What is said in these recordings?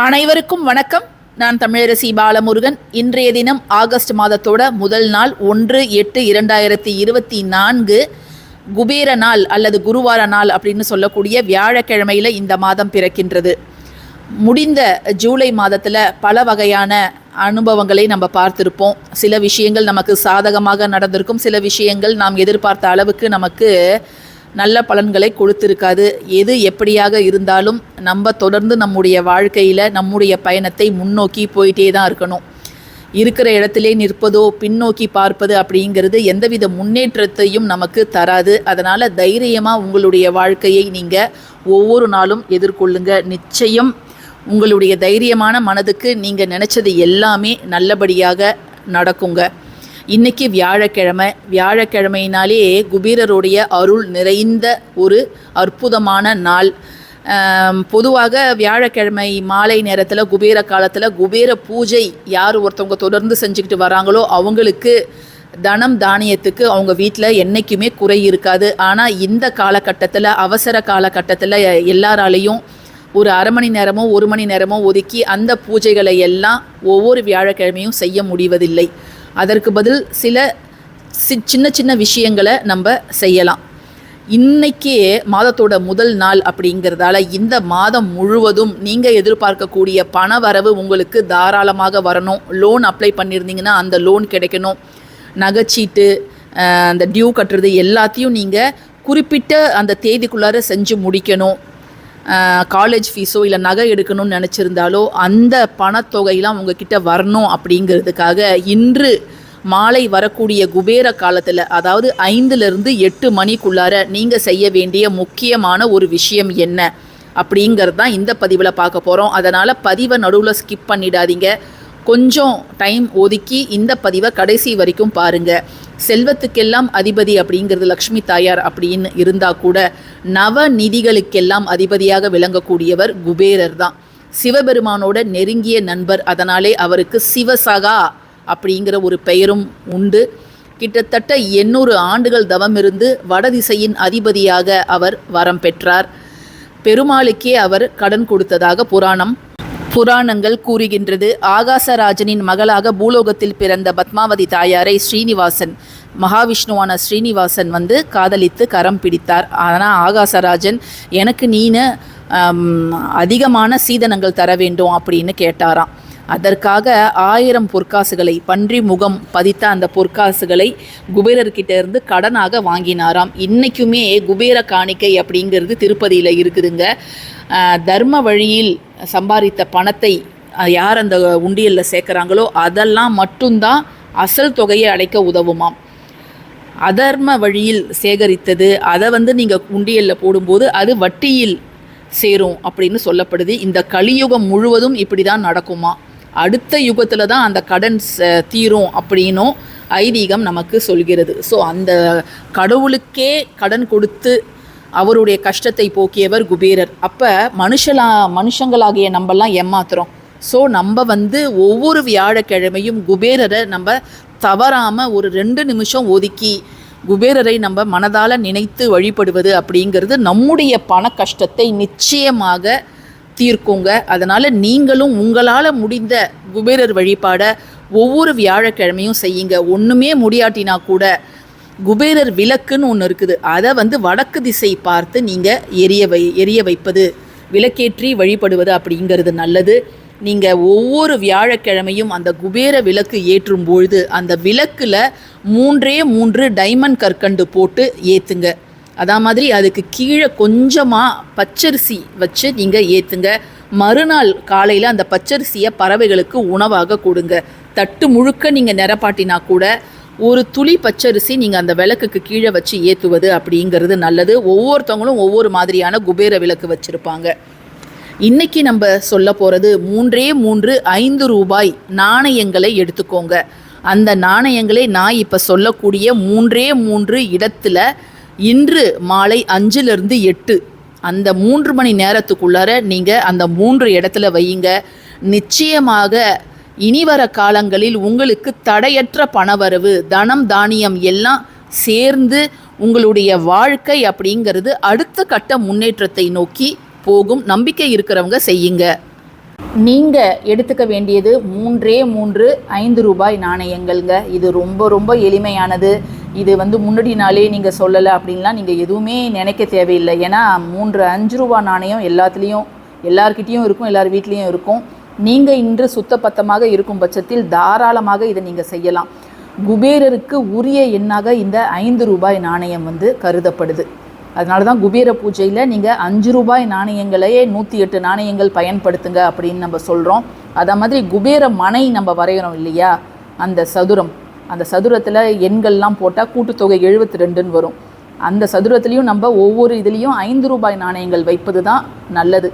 அனைவருக்கும் வணக்கம். நான் தமிழரசி பாலமுருகன். இன்றைய தினம் ஆகஸ்ட் மாதத்தோட முதல் நாள் ஒன்று எட்டு இரண்டாயிரத்தி இருபத்தி நான்கு. குபேர நாள் அல்லது குருவார நாள் அப்படின்னு சொல்லக்கூடிய வியாழக்கிழமையில் இந்த மாதம் பிறக்கின்றது. முடிந்த ஜூலை மாதத்தில் பல வகையான அனுபவங்களை நம்ம பார்த்துருப்போம். சில விஷயங்கள் நமக்கு சாதகமாக நடந்திருக்கும். சில விஷயங்கள் நாம் எதிர்பார்த்த அளவுக்கு நமக்கு நல்ல பலன்களை கொடுத்திருக்காது. எது எப்படியாக இருந்தாலும் நம்ம தொடர்ந்து நம்முடைய வாழ்க்கையில் நம்முடைய பயணத்தை முன்னோக்கி போயிட்டே தான் இருக்கணும். இருக்கிற இடத்திலே நிற்பதோ பின்னோக்கி பார்ப்பது அப்படிங்கிறது எந்தவித முன்னேற்றத்தையும் நமக்கு தராது. அதனால் தைரியமாக உங்களுடைய வாழ்க்கையை நீங்கள் ஒவ்வொரு நாளும் எதிர்கொள்ளுங்க. நிச்சயம் உங்களுடைய தைரியமான மனதுக்கு நீங்கள் நினச்சது எல்லாமே நல்லபடியாக நடக்குங்க. இன்னைக்கு வியாழக்கிழமை வியாழக்கிழமையினாலே குபீரருடைய அருள் நிறைந்த ஒரு அற்புதமான நாள். பொதுவாக வியாழக்கிழமை மாலை நேரத்தில் குபேர காலத்தில் குபேர பூஜை யார் ஒருத்தவங்க தொடர்ந்து செஞ்சுக்கிட்டு வராங்களோ அவங்களுக்கு தனம் தானியத்துக்கு அவங்க வீட்டில் என்றைக்குமே குறை இருக்காது. ஆனால் இந்த காலகட்டத்தில் அவசர காலகட்டத்தில் எல்லாராலேயும் ஒரு அரை மணி நேரமோ ஒரு மணி நேரமோ ஒதுக்கி அந்த பூஜைகளை எல்லாம் ஒவ்வொரு வியாழக்கிழமையும் செய்ய முடிவதில்லை. அதற்கு பதில் சில சி- சின்ன சின்ன விஷயங்களை நம்ம செய்யலாம். இன்னைக்கே மாதத்தோட முதல் நாள் அப்படிங்கிறதால இந்த மாதம் முழுவதும் நீங்கள் எதிர்பார்க்கக்கூடிய பண வரவு உங்களுக்கு தாராளமாக வரணும். லோன் அப்ளை பண்ணியிருந்தீங்கன்னா அந்த லோன் கிடைக்கணும். நகைச்சீட்டு அந்த டியூ கட்டுறது எல்லாத்தையும் நீங்கள் குறிப்பிட்ட அந்த தேதிக்குள்ளார செஞ்சு முடிக்கணும். காலேஜ் ஃபீஸோ இல்லை நகை எடுக்கணும்னு நினச்சிருந்தாலோ அந்த பணத்தொகையெல்லாம் உங்ககிட்ட வரணும் அப்படிங்கிறதுக்காக இன்று மாலை வரக்கூடிய குபேர காலத்தில் அதாவது ஐந்துலேருந்து எட்டு மணிக்குள்ளார நீங்கள் செய்ய வேண்டிய முக்கியமான ஒரு விஷயம் என்ன? அப்படிங்கிறது தான் இந்த பதிவில் பார்க்க போகிறோம் அதனால் பதிவை நடுவில் ஸ்கிப் பண்ணிடாதீங்க. கொஞ்சம் டைம் ஒதுக்கி இந்த பதிவை கடைசி வரைக்கும் பாருங்க. செல்வத்துக்கெல்லாம் அதிபதி அப்படிங்கிறது லக்ஷ்மி தாயார் அப்படின்னு இருந்தால் கூட நவ நிதிகளுக்கெல்லாம் அதிபதியாக விளங்கக்கூடியவர் குபேரர் தான். சிவபெருமானோட நெருங்கிய நண்பர். அதனாலே அவருக்கு சிவசகா அப்படிங்கிற ஒரு பெயரும் உண்டு. கிட்டத்தட்ட எண்ணூறு ஆண்டுகள் தவம் இருந்து வடதிசையின் அதிபதியாக அவர் வரம் பெற்றார். பெருமாளுக்கே அவர் கடன் கொடுத்ததாக புராணம் புராணங்கள் கூறுகின்றது. ஆகாசராஜனின் மகளாக பூலோகத்தில் பிறந்த பத்மாவதி தாயாரை ஸ்ரீனிவாசன் மகாவிஷ்ணுவான ஸ்ரீனிவாசன் வந்து காதலித்து கரம் பிடித்தார். ஆனால் ஆகாசராஜன் எனக்கு நீன அதிகமான சீதனங்கள் தர வேண்டும் அப்படின்னு கேட்டாராம். அதற்காக ஆயிரம் பொற்காசுகளை பன்றி முகம் பதித்த அந்த பொற்காசுகளை குபேரர்கிட்ட இருந்து கடனாக வாங்கினாராம். இன்னைக்குமே குபேர காணிக்கை அப்படிங்கிறது திருப்பதியில் இருக்குதுங்க. தர்ம வழியில் சம்பாதித்த பணத்தை யார் அந்த உண்டியலில் சேர்க்குறாங்களோ அதெல்லாம் மட்டும்தான் அசல் தொகையை அடைக்க உதவுமாம். அதர்ம வழியில் சேகரித்தது அதை வந்து நீங்கள் உண்டியலில் போடும்போது அது வட்டியில் சேரும் அப்படின்னு சொல்லப்படுது. இந்த கலியுகம் முழுவதும் இப்படி தான் நடக்குமா? அடுத்த யுகத்தில் தான் அந்த கடன் தீரும் அப்படின்னும் ஐதீகம் நமக்கு சொல்கிறது. ஸோ அந்த கடவுளுக்கே கடன் கொடுத்து அவருடைய கஷ்டத்தை போக்கியவர் குபேரர். அப்போ மனுஷலா மனுஷங்களாகிய நம்மலாம் ஏமாத்துறோம். ஸோ நம்ம வந்து ஒவ்வொரு வியாழக்கிழமையும் குபேரரை நம்ம தவறாமல் ஒரு ரெண்டு நிமிஷம் ஒதுக்கி குபேரரை நம்ம மனதால் நினைத்து வழிபடுவது அப்படிங்கிறது நம்முடைய பண கஷ்டத்தை நிச்சயமாக தீர்க்குங்க அதனால் நீங்களும் உங்களால் முடிந்த குபேரர் வழிபாடை ஒவ்வொரு வியாழக்கிழமையும் செய்யுங்க. ஒன்றுமே முடியாட்டினா கூட குபேரர் விளக்குன்னு ஒன்று இருக்குது. அதை வந்து வடக்கு திசை பார்த்து நீங்கள் எரிய வை எரிய வைப்பது விளக்கேற்றி வழிபடுவது அப்படிங்கிறது நல்லது. நீங்கள் ஒவ்வொரு வியாழக்கிழமையும் அந்த குபேர விளக்கு ஏற்றும் பொழுது அந்த விளக்கில் மூன்றே மூன்று டைமண்ட் கற்கண்டு போட்டு ஏற்றுங்க அதா மாதிரி அதுக்கு கீழே கொஞ்சமாக பச்சரிசி வச்சு நீங்கள் ஏற்றுங்க மறுநாள் காலையில் அந்த பச்சரிசியை பறவைகளுக்கு உணவாக கொடுங்க. தட்டு முழுக்க நீங்கள் நிரப்பாட்டினா கூட ஒரு துளி பச்சரிசி நீங்கள் அந்த விளக்குக்கு கீழே வச்சு ஏற்றுவது அப்படிங்கிறது நல்லது. ஒவ்வொருத்தவங்களும் ஒவ்வொரு மாதிரியான குபேர விளக்கு வச்சுருப்பாங்க. இன்னைக்கு நம்ம சொல்ல போகிறது மூன்றே மூன்று ஐந்து ரூபாய் நாணயங்களை எடுத்துக்கோங்க. அந்த நாணயங்களை நான் இப்போ சொல்லக்கூடிய மூன்றே மூன்று இடத்துல இன்று மாலை அஞ்சிலிருந்து எட்டு. அந்த மூன்று மணி நேரத்துக்குள்ளார நீங்கள் அந்த மூன்று இடத்துல வையுங்க. நிச்சயமாக இனிவர காலங்களில் உங்களுக்கு தடையற்ற பணவரவு தனம் தானியம் எல்லாம் சேர்ந்து உங்களுடைய வாழ்க்கை அப்படிங்கிறது அடுத்த கட்ட முன்னேற்றத்தை நோக்கி போகும் நம்பிக்கை இருக்கிறவங்க செய்யுங்க. நீங்கள் எடுத்துக்க வேண்டியது மூன்றே மூன்று ஐந்து ரூபாய் நாணயங்கள்ங்க. இது ரொம்ப ரொம்ப எளிமையானது. இது வந்து முன்னாடி நாளே நீங்கள் சொல்லலை அப்படின்லாம் நீங்கள் எதுவுமே நினைக்க தேவையில்லை. ஏன்னா மூன்று அஞ்சு ரூபா நாணயம் எல்லாத்துலேயும் எல்லார்கிட்டேயும் இருக்கும் எல்லார் வீட்லேயும் இருக்கும். நீங்கள் இன்று சுத்தப்பத்தமாக இருக்கும் பட்சத்தில் தாராளமாக இதை நீங்கள் செய்யலாம். குபேரருக்கு உரிய எண்ணாக இந்த ஐந்து ரூபாய் நாணயம் வந்து கருதப்படுது. அதனால தான் குபேர பூஜையில் நீங்கள் அஞ்சு ரூபாய் நாணயங்களையே நூற்றி எட்டு நாணயங்கள் பயன்படுத்துங்க அப்படின்னு நம்ம சொல்கிறோம் அதே மாதிரி குபேர மனை நம்ம வரைகிறோம் இல்லையா? அந்த சதுரம். அந்த சதுரத்தில் எண்கள்லாம் போட்டால் கூட்டுத்தொகை எழுபத்தி ரெண்டுன்னு வரும். அந்த சதுரத்துலேயும் நம்ம ஒவ்வொரு இதுலேயும் ஐந்து ரூபாய் நாணயங்கள் வைப்பது தான் நல்லது.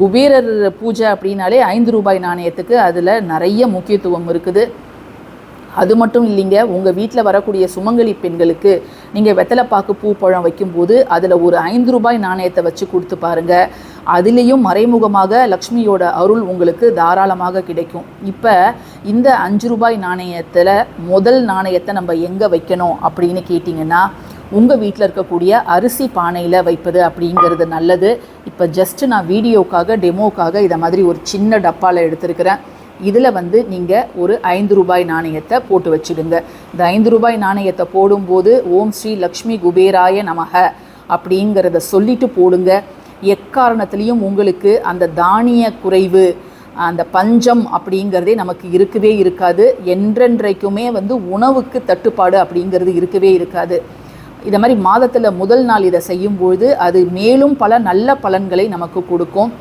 குபேரர் பூஜை அப்படின்னாலே ஐந்து ரூபாய் நாணயத்துக்கு அதில் நிறைய முக்கியத்துவம் இருக்குது. அது மட்டும் இல்லைங்க உங்கள் வீட்டில் வரக்கூடிய சுமங்கலி பெண்களுக்கு நீங்கள் வெத்தலைப்பாக்கு பூ பழம் வைக்கும்போது அதில் ஒரு ஐந்து ரூபாய் நாணயத்தை வச்சு கொடுத்து பாருங்கள் அதுலேயும் மறைமுகமாக லக்ஷ்மியோட அருள் உங்களுக்கு தாராளமாக கிடைக்கும். இப்போ இந்த அஞ்சு ரூபாய் நாணயத்தில் முதல் நாணயத்தை நம்ம எங்கே வைக்கணும் அப்படின்னு கேட்டிங்கன்னா உங்கள் வீட்டில் இருக்கக்கூடிய அரிசி பானையில் வைப்பது அப்படிங்கிறது நல்லது. இப்போ ஜஸ்ட்டு நான் வீடியோக்காக டெமோக்காக இதை மாதிரி ஒரு சின்ன டப்பாவில் எடுத்திருக்கிறேன். இதில் வந்து நீங்கள் ஒரு ஐந்து ரூபாய் நாணயத்தை போட்டு வச்சுடுங்க. இந்த ஐந்து ரூபாய் நாணயத்தை போடும்போது ஓம் ஸ்ரீ லக்ஷ்மி குபேராய நமக அப்படிங்கிறத சொல்லிட்டு போடுங்க. எக்காரணத்துலேயும் உங்களுக்கு அந்த தானிய குறைவு அந்த பஞ்சம் அப்படிங்கிறதே நமக்கு இருக்கவே இருக்காது. என்றென்றைக்குமே வந்து உணவுக்கு தட்டுப்பாடு அப்படிங்கிறது இருக்கவே இருக்காது. இதை மாதிரி மாதத்தில் முதல் நாள் இதை செய்யும்பொழுது அது மேலும் பல நல்ல பலன்களை நமக்கு கொடுக்கும்.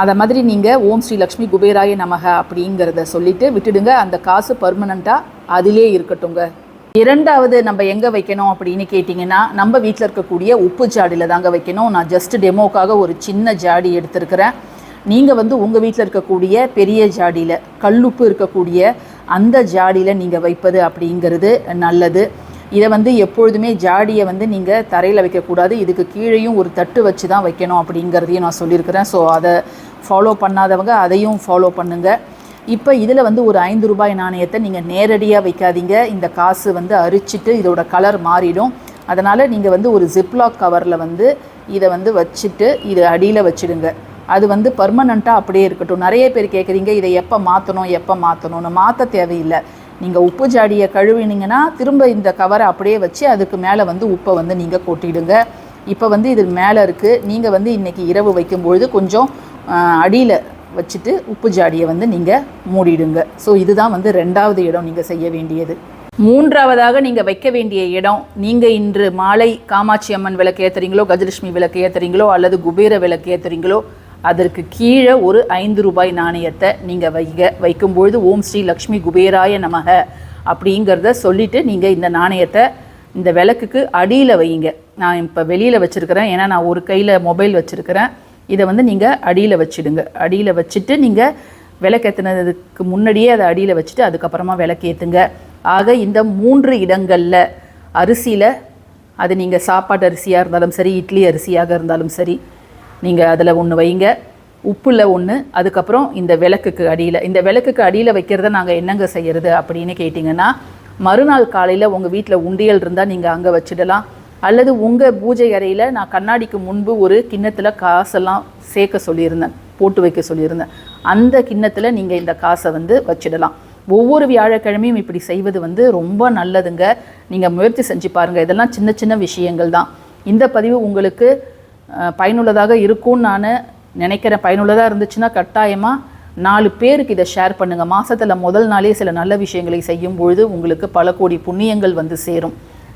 அதை மாதிரி நீங்கள் ஓம் ஸ்ரீ லக்ஷ்மி குபேராய நமக அப்படிங்கிறத சொல்லிவிட்டு விட்டுடுங்க. அந்த காசு பர்மனண்ட்டாக அதிலே இருக்கட்டுங்க இரண்டாவது நம்ம எங்கே வைக்கணும் அப்படின்னு கேட்டிங்கன்னா நம்ம வீட்டில் இருக்கக்கூடிய உப்பு ஜாடியில் தாங்க வைக்கணும். நான் ஜஸ்ட் டெமோக்காக ஒரு சின்ன ஜாடி எடுத்திருக்கிறேன். நீங்கள் வந்து உங்கள் வீட்டில் இருக்கக்கூடிய பெரிய ஜாடியில் கல்லுப்பு இருக்கக்கூடிய அந்த ஜாடியில் நீங்கள் வைப்பது அப்படிங்கிறது நல்லது. இதை வந்து எப்பொழுதுமே ஜாடியை வந்து நீங்கள் தரையில் வைக்கக்கூடாது. இதுக்கு கீழேயும் ஒரு தட்டு வச்சு தான் வைக்கணும் அப்படிங்கிறதையும் நான் சொல்லியிருக்கிறேன். ஸோ அதை ஃபாலோ பண்ணாதவங்க அதையும் ஃபாலோ பண்ணுங்கள் இப்போ இதில் வந்து ஒரு ஐந்து ரூபாய் நாணயத்தை நீங்கள் நேரடியாக வைக்காதீங்க. இந்த காசு வந்து அரிச்சிட்டு இதோட கலர் மாறிடும். அதனால் நீங்கள் வந்து ஒரு ஜிப்லாக் கவரில் வந்து இதை வந்து வச்சுட்டு இதை அடியில் வச்சுடுங்க. அது வந்து பர்மனண்ட்டாக அப்படியே இருக்கட்டும். நிறைய பேர் கேட்குறீங்க இதை எப்போ மாற்றணும் எப்போ மாற்றணும்னு மாற்ற தேவையில்லை. நீங்கள் உப்பு ஜாடியை கழுவினீங்கன்னா திரும்ப இந்த கவரை அப்படியே வச்சு அதுக்கு மேலே வந்து உப்பை வந்து நீங்கள் கொட்டிடுங்க. இப்போ வந்து இது மேலே இருக்குது நீங்கள் வந்து இன்றைக்கி இரவு வைக்கும்பொழுது கொஞ்சம் அடியில் வச்சுட்டு உப்பு ஜாடியை வந்து நீங்கள் மூடிடுங்க. ஸோ இதுதான் வந்து ரெண்டாவது இடம் நீங்கள் செய்ய வேண்டியது. மூன்றாவதாக நீங்கள் வைக்க வேண்டிய இடம் நீங்கள் இன்று மாலை காமாட்சி அம்மன் விளக்கு ஏற்றுறீங்களோ கஜலட்சுமி விளக்கு ஏற்றுறீங்களோ அல்லது குபேர விளக்கு ஏற்றுறீங்களோ அதற்கு கீழே ஒரு ஐந்து ரூபாய் நாணயத்தை நீங்கள் வைக்க வைக்கும்பொழுது ஓம் ஸ்ரீ லக்ஷ்மி குபேராய நமக அப்படிங்கிறத சொல்லிவிட்டு நீங்கள் இந்த நாணயத்தை இந்த விளக்குக்கு அடியில் வையுங்க நான் இப்போ வெளியில் வச்சுருக்கிறேன். ஏன்னா நான் ஒரு கையில் மொபைல் வச்சுருக்கிறேன். இதை வந்து நீங்கள் அடியில் வச்சுடுங்க. அடியில் வச்சுட்டு நீங்கள் விளக்கேற்றினதுக்கு முன்னாடியே அதை அடியில் வச்சுட்டு அதுக்கப்புறமா விளக்கேற்றுங்க ஆக இந்த மூன்று இடங்களில் அரிசியில் அது நீங்கள் சாப்பாட்டு அரிசியாக இருந்தாலும் சரி இட்லி அரிசியாக இருந்தாலும் சரி நீங்கள் அதில் ஒன்று வைங்க. உப்பில் ஒன்று அதுக்கப்புறம் இந்த விளக்குக்கு அடியில். இந்த விளக்குக்கு அடியில் வைக்கிறத நாங்கள் என்னங்க செய்கிறது அப்படின்னு கேட்டிங்கன்னா மறுநாள் காலையில் உங்கள் வீட்டில் உண்டியல் இருந்தால் நீங்கள் அங்கே வச்சிடலாம். அல்லது உங்கள் பூஜை அறையில் நான் கண்ணாடிக்கு முன்பு ஒரு கிண்ணத்தில் காசெல்லாம் சேர்க்க சொல்லியிருந்தேன் போட்டு வைக்க சொல்லியிருந்தேன். அந்த கிண்ணத்தில் நீங்கள் இந்த காசை வந்து வச்சிடலாம். ஒவ்வொரு வியாழக்கிழமையும் இப்படி செய்வது வந்து ரொம்ப நல்லதுங்க. நீங்கள் முயற்சி செஞ்சு பாருங்கள் இதெல்லாம் சின்ன சின்ன விஷயங்கள் தான். இந்த பதிவு உங்களுக்கு பயனுள்ளதாக இருக்கும்னு நான் நினைக்கிறேன். பயனுள்ளதாக இருந்துச்சுன்னா கட்டாயமாக நாலு பேருக்கு இதை ஷேர் பண்ணுங்கள் மாதத்தில் முதல் நாளே சில நல்ல விஷயங்களை செய்யும் பொழுது உங்களுக்கு பல கோடி புண்ணியங்கள் வந்து சேரும்.